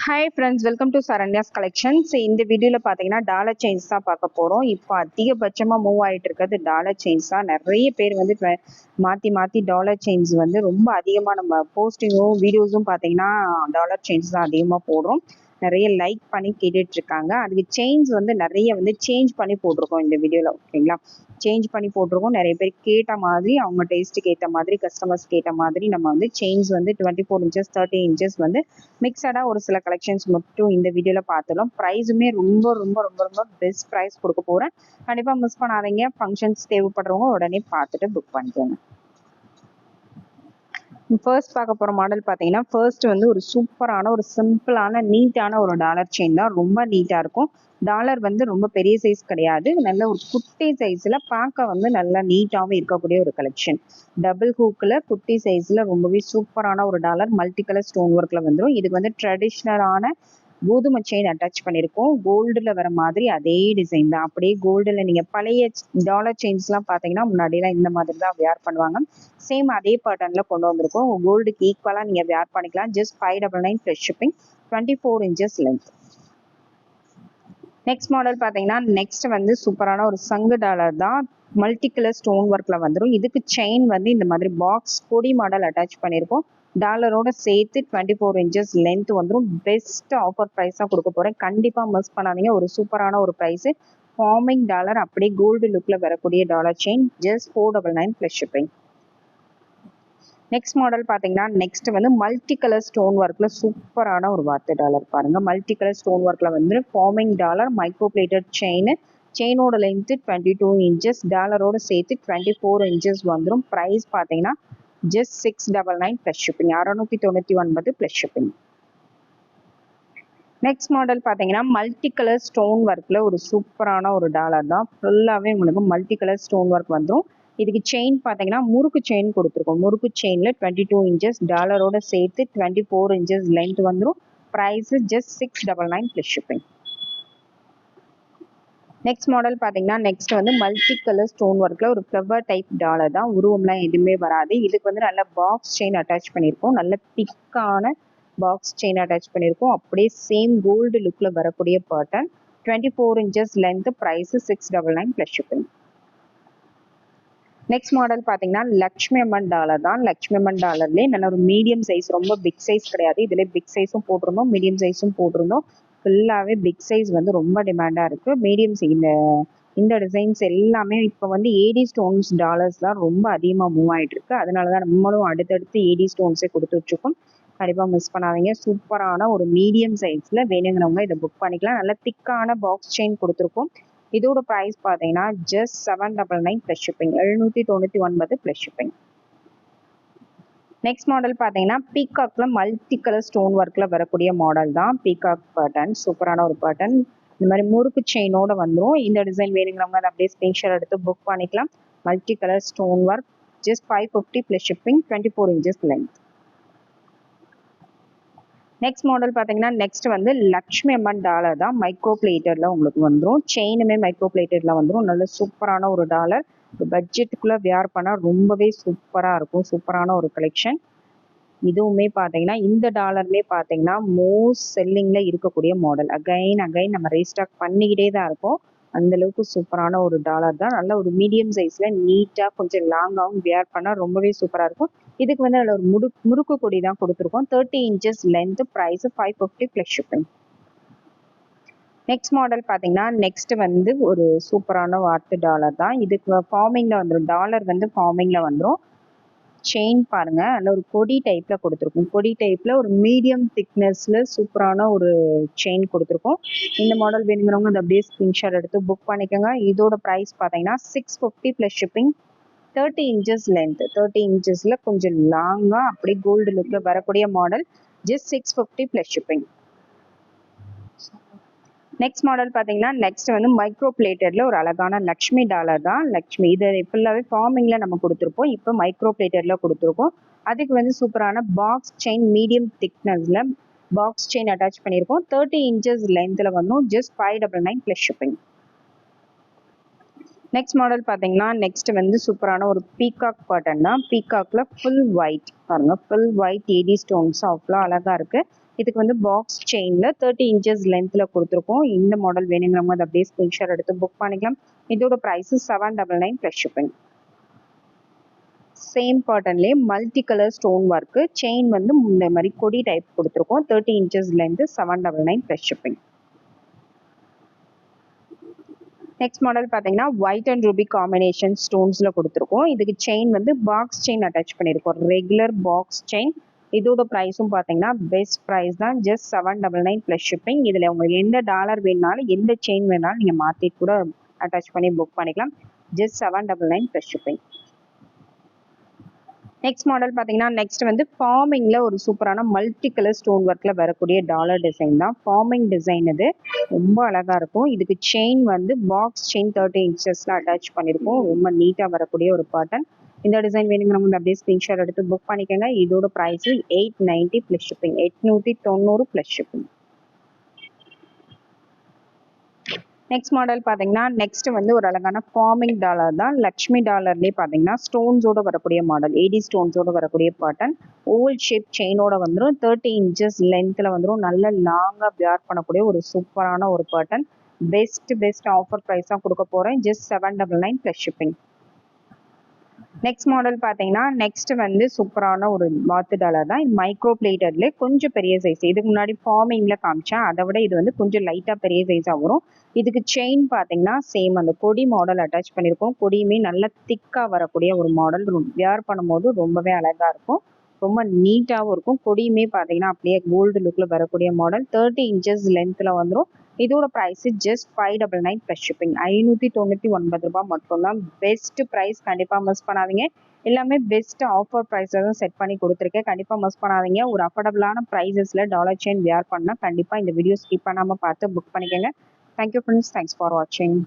Hi friends welcome to Saranya's collections இந்த வீடியோவில் பார்த்தீங்கன்னா டாலர் சேஞ்ச் தான் பார்க்க போகிறோம் இப்போ அதிகபட்சமாக மூவ் ஆகிட்டு இருக்கிறது டாலர் சேஞ்ச் தான். நிறைய பேர் வந்து twe- மாற்றி மாற்றி டாலர் சேஞ்ச் வந்து ரொம்ப அதிகமாக நம்ம போஸ்டிங்கும் வீடியோஸும் பார்த்தீங்கன்னா டாலர் சேஞ்ச் தான் அதிகமாக போடுறோம். நிறைய லைக் பண்ணி கேட்டுட்டு இருக்காங்க அதுக்கு சேஞ்ச் வந்து நிறைய வந்து சேஞ்ச் பண்ணி போட்டிருக்கோம் இந்த வீடியோவில் ஓகேங்களா சேஞ்ச் பண்ணி போட்டிருக்கோம். நிறைய பேர் கேட்ட மாதிரி அவங்க டேஸ்ட்டுக்கு ஏற்ற மாதிரி கஸ்டமர்ஸ் கேட்ட மாதிரி நம்ம வந்து சேஞ்ச் வந்து twenty four inches thirty inches வந்து மிக்சடாக ஒரு சில கலெக்ஷன்ஸ் மட்டும் இந்த வீடியோவில் பார்த்துடலாம். ப்ரைஸுமே ரொம்ப ரொம்ப ரொம்ப ரொம்ப பெஸ்ட் ப்ரைஸ் கொடுக்க போகிறேன் கண்டிப்பாக மிஸ் பண்ணாதீங்க. ஃபங்க்ஷன்ஸ் தேவைப்படுறவங்க உடனே பார்த்துட்டு புக் பண்ணிக்கோங்க. ஃபர்ஸ்ட் பார்க்க போகிற மாடல் பார்த்தீங்கன்னா ஃபர்ஸ்ட் வந்து ஒரு சூப்பரான ஒரு சிம்பிளான நீட்டான ஒரு டாலர் செயின் தான். ரொம்ப நீட்டாக இருக்கும். டாலர் வந்து ரொம்ப பெரிய சைஸ் கிடையாது. நல்ல ஒரு குட்டி சைஸில் பார்க்க வந்து நல்லா நீட்டாகவும் இருக்கக்கூடிய ஒரு கலெக்ஷன் டபுள் ஹூக்கில் குட்டி சைஸில் ரொம்பவே சூப்பரான ஒரு டாலர் மல்டி கலர் ஸ்டோன் ஒர்க்கில் வந்துடும் இதுக்கு வந்து ட்ரெடிஷ்னலான கோதுமை செயின் அட்டாச் பண்ணியிருக்கோம் கோல்டில் வர மாதிரி அதே டிசைன் தான். அப்படியே கோல்டில் நீங்கள் பழைய டாலர் செயின்ஸ்லாம் பார்த்தீங்கன்னா முன்னாடியெல்லாம் இந்த மாதிரி தான் வியார் பண்ணுவாங்க. சேம் அதே பேட்டர்னில் கொண்டு வந்திருக்கோம். கோல்டுக்கு ஈக்குவலாக நீங்கள் வியார் பண்ணிக்கலாம். Just five double nine plus shipping twenty four inches length next model பார்த்தீங்கன்னா நெக்ஸ்ட் வந்து சூப்பரான ஒரு சங்கு டாலர் தான். மல்டி கலர் ஸ்டோன் ஒர்க்கில் வந்துடும் இதுக்கு செயின் வந்து இந்த மாதிரி பாக்ஸ் கொடி மாடல் அட்டாச் பண்ணியிருக்கோம் டாலரோட சேர்த்து டுவெண்ட்டி ஃபோர் இன்ச்சஸ் லென்த் வந்துடும் பெஸ்ட் ஆஃபர் ப்ரைஸாக கொடுக்க போகிறேன் கண்டிப்பாக மிஸ் பண்ணாதீங்க. ஒரு சூப்பரான ஒரு ப்ரைஸு ஃபார்மிங் டாலர் அப்படியே கோல்டு லுக்கில் வரக்கூடிய dollar chain just four double nine plus shipping next model பார்த்தீங்கன்னா நெக்ஸ்ட் வந்து மல்டி கலர் ஸ்டோன் ஒர்க்கில் சூப்பரான ஒரு வாத்து டாலர் பாருங்கள் மல்டி கலர் ஸ்டோன் ஒர்க்கில் வந்து forming dollar micro plated chain செயினோட length twenty two inches டாலரோட சேர்த்து டுவெண்ட்டி ஃபோர் இன்ச்சஸ் வந்துடும் ப்ரைஸ் பார்த்தீங்கன்னா just six double nine plus shipping அறநூற்றி தொண்ணூற்றி ஒன்பது ப்ளஸ் ஷிப்பிங் நெக்ஸ்ட் மாடல் பார்த்தீங்கன்னா மல்டி கலர் ஸ்டோன் ஒர்க்கில் ஒரு சூப்பரான ஒரு டாலர் தான். ஃபுல்லாகவே உங்களுக்கு மல்டி கலர் ஸ்டோன் ஒர்க் வந்துடும் இதுக்கு செயின் பார்த்தீங்கன்னா முறுக்கு செயின் கொடுத்துருக்கோம். முறுக்கு செயினில் டுவெண்ட்டி டூ இன்ச்சஸ் டாலரோட சேர்த்து டுவெண்ட்டி ஃபோர் இன்ச்சஸ் லென்த் வந்துடும் price just six double nine plus shipping next model பார்த்தீங்கன்னா நெக்ஸ்ட் வந்து மல்டி கலர் ஸ்டோன் ஒர்க்கில் ஒரு ஃப்ளவர் டைப் டாலர் தான் உருவம்லாம் எதுவுமே வராது. இதுக்கு வந்து நல்ல பாக்ஸ் செயின் அட்டாச் பண்ணியிருக்கோம். நல்ல திக்கான பாக்ஸ் செயின் அட்டாச் பண்ணியிருக்கோம். அப்படியே சேம் கோல்டு லுக்கில் வரக்கூடிய pattern twenty four inches length price six double nine plus shipping next model பார்த்தீங்கன்னா லக்ஷ்மி அம்மன் டாலர் தான். லக்ஷ்மி அம்மன் டாலர்லேயே நல்ல ஒரு மீடியம் சைஸ் ரொம்ப பிக் சைஸ் கிடையாது. இதில் பிக் சைஸும் போட்டிருந்தோம். மீடியம் சைஸும் போட்டிருந்தோம். ஃபுல்லாகவே பிக் சைஸ் வந்து ரொம்ப டிமாண்டாக இருக்குது மீடியம் இந்த இந்த டிசைன்ஸ் எல்லாமே இப்போ வந்து ஏடி ஸ்டோன்ஸ் டாலர்ஸ் தான் ரொம்ப அதிகமாக மூவ் ஆகிட்டு இருக்கு. அதனால தான் நம்மளும் அடுத்தடுத்து ஏடி ஸ்டோன்ஸே கொடுத்துட்ருக்கோம் கண்டிப்பாக மிஸ் பண்ணாதீங்க. சூப்பரான ஒரு மீடியம் சைஸில் வேணுங்கிறவங்க இதை புக் பண்ணிக்கலாம். நல்ல திக்கான பாக்ஸ் செயின் கொடுத்துருக்கோம். இதோட ப்ரைஸ் பார்த்தீங்கன்னா just seven double nine plus shipping எழுநூற்றி தொண்ணூற்றி ஒன்பது ப்ளஸ் ஷிப்பிங் நெக்ஸ்ட் மாடல் பார்த்தீங்கன்னா பீகாக்ல மல்டி கலர் ஸ்டோன் ஒர்க்கில் வரக்கூடிய மாடல் தான். பீகாக் பேட்டர்ன் சூப்பரான ஒரு பேட்டர்ன் இந்த மாதிரி முறுக்கு செயினோட வந்துடும் இந்த டிசைன் வேணுங்கிறவங்க அதை அப்படியே ஸ்க்ரீன்ஷாட் எடுத்து புக் பண்ணிக்கலாம். Multi colour stone work just five fifty plus shipping twenty four inches length next model பார்த்தீங்கன்னா நெக்ஸ்ட் வந்து லக்ஷ்மி அம்மன் டாலர் தான். மைக்ரோ பிளேட்டரில் உங்களுக்கு வந்துடும் செயினுமே மைக்ரோ பிளேட்டரில் வந்துடும் நல்ல சூப்பரான ஒரு டாலர் பட்ஜெட்டுக்குள்ளே வியார் பண்ணால் ரொம்பவே சூப்பராக இருக்கும். சூப்பரான ஒரு கலெக்ஷன் இதுவுமே பார்த்தீங்கன்னா இந்த டாலர்லேயே பார்த்தீங்கன்னா மோஸ்ட் செல்லிங்கில் இருக்கக்கூடிய மாடல் அகைன் அகைன் நம்ம ரீஸ்டாக் பண்ணிக்கிட்டே தான் இருக்கோம். அந்த அளவுக்கு சூப்பரான ஒரு டாலர் தான். நல்ல ஒரு மீடியம் சைஸில் நீட்டாக கொஞ்சம் லாங்காகவும் வியர் பண்ணால் ரொம்பவே சூப்பராக இருக்கும். இதுக்கு வந்து அதில் ஒரு முடு முறுக்கு கொடி தான் கொடுத்துருக்கோம். Thirty inches length price five fifty plus shipping next model பார்த்தீங்கன்னா நெக்ஸ்ட் வந்து ஒரு சூப்பரான வார்த்து டாலர் தான். இதுக்கு ஃபார்மிங்கில் வந்துடும் டாலர் வந்து ஃபார்மிங்கில் வந்துடும் செயின் பாருங்க. அதில் ஒரு கொடி டைப்பில் கொடுத்துருக்கோம். கொடி டைப்பில் ஒரு மீடியம் திக்னஸில் சூப்பரான ஒரு செயின் கொடுத்துருக்கோம். இந்த மாடல் வேணுங்கிறவங்க அந்த அப்படியே ஸ்கிரீன்ஷாட் எடுத்து புக் பண்ணிக்கோங்க. இதோட ப்ரைஸ் பார்த்தீங்கன்னா six fifty plus shipping thirty inches length thirty இன்ச்சஸில் கொஞ்சம் லாங்காக அப்படியே கோல்டு லுக்கில் வரக்கூடிய model just six fifty plus shipping next model பார்த்தீங்கன்னா நெக்ஸ்ட் வந்து மைக்ரோ பிளேட்டரில் ஒரு அழகான லக்ஷ்மி டாலர் தான். லக்ஷ்மி இது ஃபுல்லாகவே ஃபார்மிங்கில் நம்ம கொடுத்துருப்போம். இப்போ மைக்ரோ பிளேட்டரில் கொடுத்துருக்கோம். அதுக்கு வந்து சூப்பரான பாக்ஸ் செயின் மீடியம் திக்னஸ்ல பாக்ஸ் செயின் அட்டாச் பண்ணியிருக்கோம். தேர்ட்டி இன்ச்சஸ் லென்த்தில் வந்தும். Just five double nine plus shipping next model பார்த்தீங்கன்னா நெக்ஸ்ட் வந்து சூப்பரான ஒரு பீகாக் காட்டன் தான் பீகாக்ல ஃபுல் ஒயிட் பாருங்க ஃபுல் ஒயிட் ஏடி ஸ்டோன்ஸ் அவ்வளோ அழகா இருக்கு. இதுக்கு வந்து பாக்ஸ் செயின்ல தேர்ட்டி இன்ச்சஸ் லென்த்ல கொடுத்துருக்கோம். இந்த மாடல் வேணுங்கிறவங்க அதை அப்படியே ஸ்கிரீன்ஷாட் எடுத்து புக் பண்ணிக்கலாம். இதோட price seven double nine plus shipping same பேட்டர்ன்லேயே multi colour stone work chain வந்து இந்த மாதிரி கொடி டைப் கொடுத்துருக்கோம். Thirty inches length seven double nine plus shipping next model பார்த்தீங்கன்னா ஒயிட் அண்ட் ரூபி காம்பினேஷன் ஸ்டோன்ஸில் கொடுத்துருக்கோம். இதுக்கு செயின் வந்து பாக்ஸ் செயின் அட்டாச் பண்ணியிருக்கோம். ரெகுலர் பாக்ஸ் செயின் இதோட ப்ரைஸும் பார்த்தீங்கன்னா பெஸ்ட் ப்ரைஸ் தான். Just seven double nine plus shipping இதில் உங்களுக்கு எந்த டாலர் வேணுனாலும் எந்த செயின் வேணாலும் நீங்கள் மாற்றி கூட அட்டாச் பண்ணி புக் பண்ணிக்கலாம். Just seven double nine plus shipping next model பார்த்தீங்கன்னா நெக்ஸ்ட் வந்து ஃபார்மிங்கில் ஒரு சூப்பரான மல்டி கலர் ஸ்டோன் ஒர்க்கில் வரக்கூடிய டாலர் டிசைன் தான். ஃபார்மிங் டிசைன் இது ரொம்ப அழகாக இருக்கும். இதுக்கு செயின் வந்து பாக்ஸ் செயின் தேர்ட்டி இன்ச்சஸில் அட்டாச் பண்ணியிருக்கோம் ரொம்ப நீட்டாக வரக்கூடிய ஒரு பேட்டர்ன் இந்த டிசைன் வேணுங்கிறவங்க அப்படியே ஸ்க்ரீன்ஷாட் எடுத்து புக் பண்ணிக்கோங்க. இதோட price eight ninety plus shipping எட்நூற்றி தொண்ணூறு ப்ளஸ் ஷிப்பிங் நெக்ஸ்ட் மாடல் பார்த்தீங்கன்னா நெக்ஸ்ட் வந்து ஒரு அழகான ஃபார்மிங் டாலர் தான். லக்ஷ்மி டாலர்லேயே பார்த்தீங்கன்னா ஸ்டோன்ஸோட வரக்கூடிய மாடல் எயிட்டி ஸ்டோன்ஸோடு வரக்கூடிய பாட்டன் ஓல்ட் ஷேப் செயினோட வந்துடும் தேர்ட்டி இன்ச்சஸ் லென்த்தில் வந்துடும் நல்ல லாங்காக பியார் பண்ணக்கூடிய ஒரு சூப்பரான ஒரு பாட்டன் பெஸ்ட் பெஸ்ட் ஆஃபர் ப்ரைஸாக கொடுக்க போகிறேன் just seven double nine plus shipping next model பார்த்தீங்கன்னா நெக்ஸ்ட் வந்து சூப்பரான ஒரு வாத்து டாலர் தான். இது மைக்ரோ பிளேட்டர்ல கொஞ்சம் பெரிய சைஸ் இதுக்கு முன்னாடி ஃபார்மிங்ல காமிச்சேன். அதை விட இது வந்து கொஞ்சம் லைட்டாக பெரிய சைஸாக வரும். இதுக்கு செயின் பார்த்தீங்கன்னா சேம் அந்த கொடி மாடல் அட்டாச் பண்ணியிருக்கோம் கொடியுமே நல்ல திக்காக வரக்கூடிய ஒரு மாடல் வியர் பண்ணும்போது ரொம்பவே அழகாக இருக்கும். ரொம்ப நீட்டாகவும் இருக்கும். கொடியுமே பார்த்தீங்கன்னா அப்படியே கோல்டு லுக்கில் வரக்கூடிய மாடல் தேர்ட்டி இன்ச்சஸ் லென்த்தில் வந்துடும் இதோட price just five double nine plus shipping ஐநூற்றி தொண்ணூற்றி ஒன்பது ரூபாய் மட்டும்தான். பெஸ்ட் ப்ரைஸ் கண்டிப்பாக மிஸ் பண்ணாதீங்க. எல்லாமே பெஸ்ட் ஆஃபர் ப்ரைஸில் தான் செட் பண்ணி கொடுத்துருக்கேன். கண்டிப்பாக மிஸ் பண்ணாதீங்க. ஒரு அஃபோர்டபுளான ப்ரைஸஸில் டாலர் செயின் வியர் பண்ணால் கண்டிப்பாக இந்த வீடியோ ஸ்கிப் பண்ணாமல் பார்த்து புக் பண்ணிக்கோங்க. தேங்க்யூ ஃப்ரெண்ட்ஸ் தேங்க்ஸ் ஃபார் வாட்சிங்